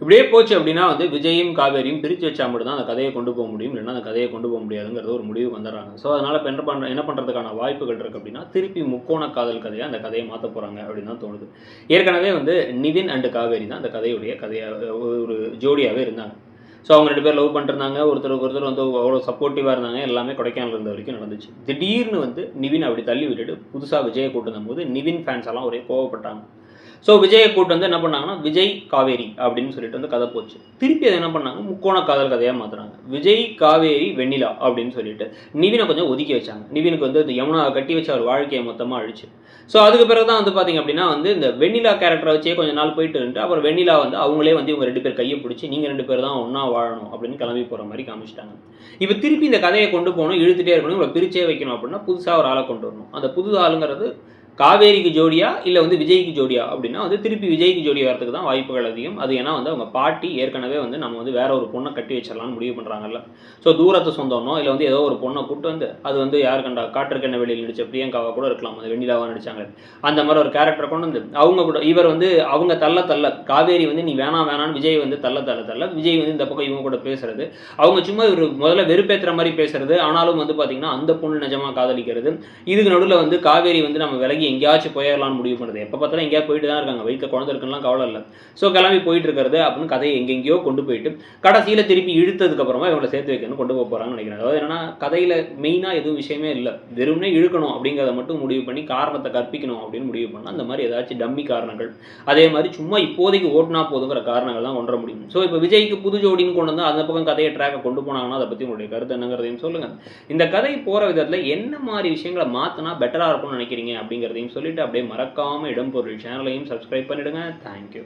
இப்படியே போச்சு அப்படின்னா வந்து விஜயும் காவேரியும் பிரித்து வச்சா மட்டும் தான் அந்த கதையை கொண்டு போக முடியும். இல்லைன்னா அந்த கதையை கொண்டு போக முடியாதுங்கிறது ஒரு முடிவுக்கு வந்துடுறாங்க. ஸோ அதனால் இப்போ என்ன பண்ணுற என்ன பண்ணுறதுக்கான வாய்ப்புகள் இருக்குது அப்படின்னா திருப்பி முக்கோண காதல் கதையை அந்த கதையை மாற்ற போகிறாங்க அப்படின்னு தான் தோணுது. ஏற்கனவே வந்து நிவின் அண்டு காவேரி தான் அந்த கதையுடைய கதையாக ஒரு ஜோடியாகவே இருந்தாங்க. ஸோ அவங்க ரெண்டு பேர் லவ் பண்ணிருந்தாங்க ஒருத்தருக்கு ஒருத்தர் வந்து அவ்வளோ சப்போர்ட்டிவாக இருந்தாங்க. எல்லாமே கொடைக்கானல் இருந்த வரைக்கும் நடந்துச்சு. திடீர்னு வந்து நிவின் அப்படி தள்ளி விட்டுட்டு புதுசாக விஜயை கூட்டிருந்த போது நிவின் ஃபேன்ஸ் எல்லாம் ஒரே கோவப்பட்டாங்க. ஸோ விஜயை கூட்டு வந்து என்ன பண்ணாங்கன்னா விஜய் காவேரி அப்படின்னு சொல்லிட்டு வந்து கதை போச்சு. திருப்பி அதை என்ன பண்ணாங்க? முக்கோண காதல் கதையாக மாற்றுறாங்க விஜய் காவேரி வெண்ணிலா அப்படின்னு சொல்லிட்டு நிவினை கொஞ்சம் ஒதுக்கி வச்சாங்க. நிவினுக்கு வந்து இந்த யமுனா கட்டி வச்ச அவர் வாழ்க்கையை மொத்தமாக அழிச்சு. ஸோ அதுக்கு பிறகு தான் வந்து பார்த்தீங்க அப்படின்னா வந்து இந்த வெண்ணிலா கேரக்டரை வச்சே கொஞ்சம் நாள் போயிட்டு இருந்துட்டு அப்புறம் வெண்ணிலா வந்து அவங்களே வந்து இவங்க ரெண்டு பேர் கையை பிடிச்சி நீங்கள் ரெண்டு பேர் தான் ஒன்றா வாழணும் அப்படின்னு கிளம்பி போகிற மாதிரி காமிச்சிட்டாங்க. இப்போ திருப்பி இந்த கதையை கொண்டு போகணும் இழுத்துட்டே இருக்கணும் இவங்களை பிரிச்சே வைக்கணும் அப்படின்னா புதுசாக ஒரு ஆளை கொண்டு வரணும். அந்த புது ஆளுங்கிறது காவேரிக்கு ஜோடியா இல்லை வந்து விஜய்க்கு ஜோடியா அப்படின்னா வந்து திருப்பி விஜய்க்கு ஜோடி வரதுக்கு தான் வாய்ப்புகள் அதிகம். அது ஏன்னா வந்து அவங்க பாட்டி ஏற்கனவே வந்து நம்ம வந்து வேற ஒரு பொண்ணை கட்டி வச்சிடலாம்னு முடிவு பண்ணுறாங்கல்ல ஸோ தூரத்தை சொந்தம்னோ இல்லை வந்து ஏதோ ஒரு பொண்ணை கூட்டு வந்து அது வந்து யார் கண்டா காற்றுக்கெண்ண வெளியில் நடிச்ச பிரியங்காவாக கூட இருக்கலாம். அது வெண்ணிலாவாக நடிச்சாங்க அந்த மாதிரி ஒரு கேரக்டரை கொண்டு வந்து அவங்க கூட இவர் வந்து அவங்க தள்ள தள்ள காவேரி வந்து நீ வேணாம் வேணான்னு விஜய் வந்து தள்ள தள்ள தள்ள விஜய் வந்து இந்த பக்கம் இவங்க கூட பேசுறது. அவங்க சும்மா இவர் முதல்ல வெறுப்பேற்றுற மாதிரி பேசுறது. ஆனாலும் வந்து பார்த்தீங்கன்னா அந்த பொண்ணு நிஜமாக காதலிக்கிறது. இதுக்கு நடுவில் வந்து காவேரி வந்து நம்ம விலகி எங்கேயாச்சும் போயிடலாம்னு முடிவு பண்ணுறது எப்போ பார்த்தாலும் எங்கேயா போயிட்டு தான் இருக்காங்க. வீட்டில் குழந்தை இருக்குலாம் கவலை இல்லை. ஸோ கிளம்பி போயிட்டு இருக்கிறது அப்படின்னு கதையை எங்கெங்கேயோ கொண்டு போயிட்டு கடைசியில் திருப்பி இழுத்ததுக்கு அப்புறமா இவங்களை சேர்த்து வைக்கணும் கொண்டு போக போகிறாங்கன்னு நினைக்கிறேன். அதாவது என்னன்னா கதையில் மெயினாக எதுவும் விஷயமே இல்லை. வெறும்னே இழுக்கணும் அப்படிங்கிறத மட்டும் முடிவு பண்ணி காரணத்தை கற்பிக்கணும் அப்படின்னு முடிவு பண்ணால் அந்த மாதிரி ஏதாச்சும் டம்மி காரணங்கள். அதே மாதிரி சும்மா இப்போதைக்கு ஓட்டினா போதுங்கிற காரணங்கள் தான் கொண்டு வர முடியும். ஸோ இப்போ விஜய்க்கு புது ஜோடின்னு கொண்டு வந்து அந்த பக்கம் கதையை ட்ராக்கை கொண்டு போனாங்கன்னா அதை பற்றி உங்களுடைய கருத்து என்னங்கிறதையும் சொல்லுங்கள் இந்த கதை போகிற விதத்தில் என்ன மாதிரி விஷயங்களை மாற்றினா பெட்டராக இருக்கும்னு நினைக்கிறீங்க அப்படிங்கிற அப்படிங்கிறதையும் சொல்லிட்டு அப்படியே மறக்காமல் இடம்பொருள் சேனலையும் சப்ஸ்கிரைப் பண்ணிடுங்க. தேங்க்யூ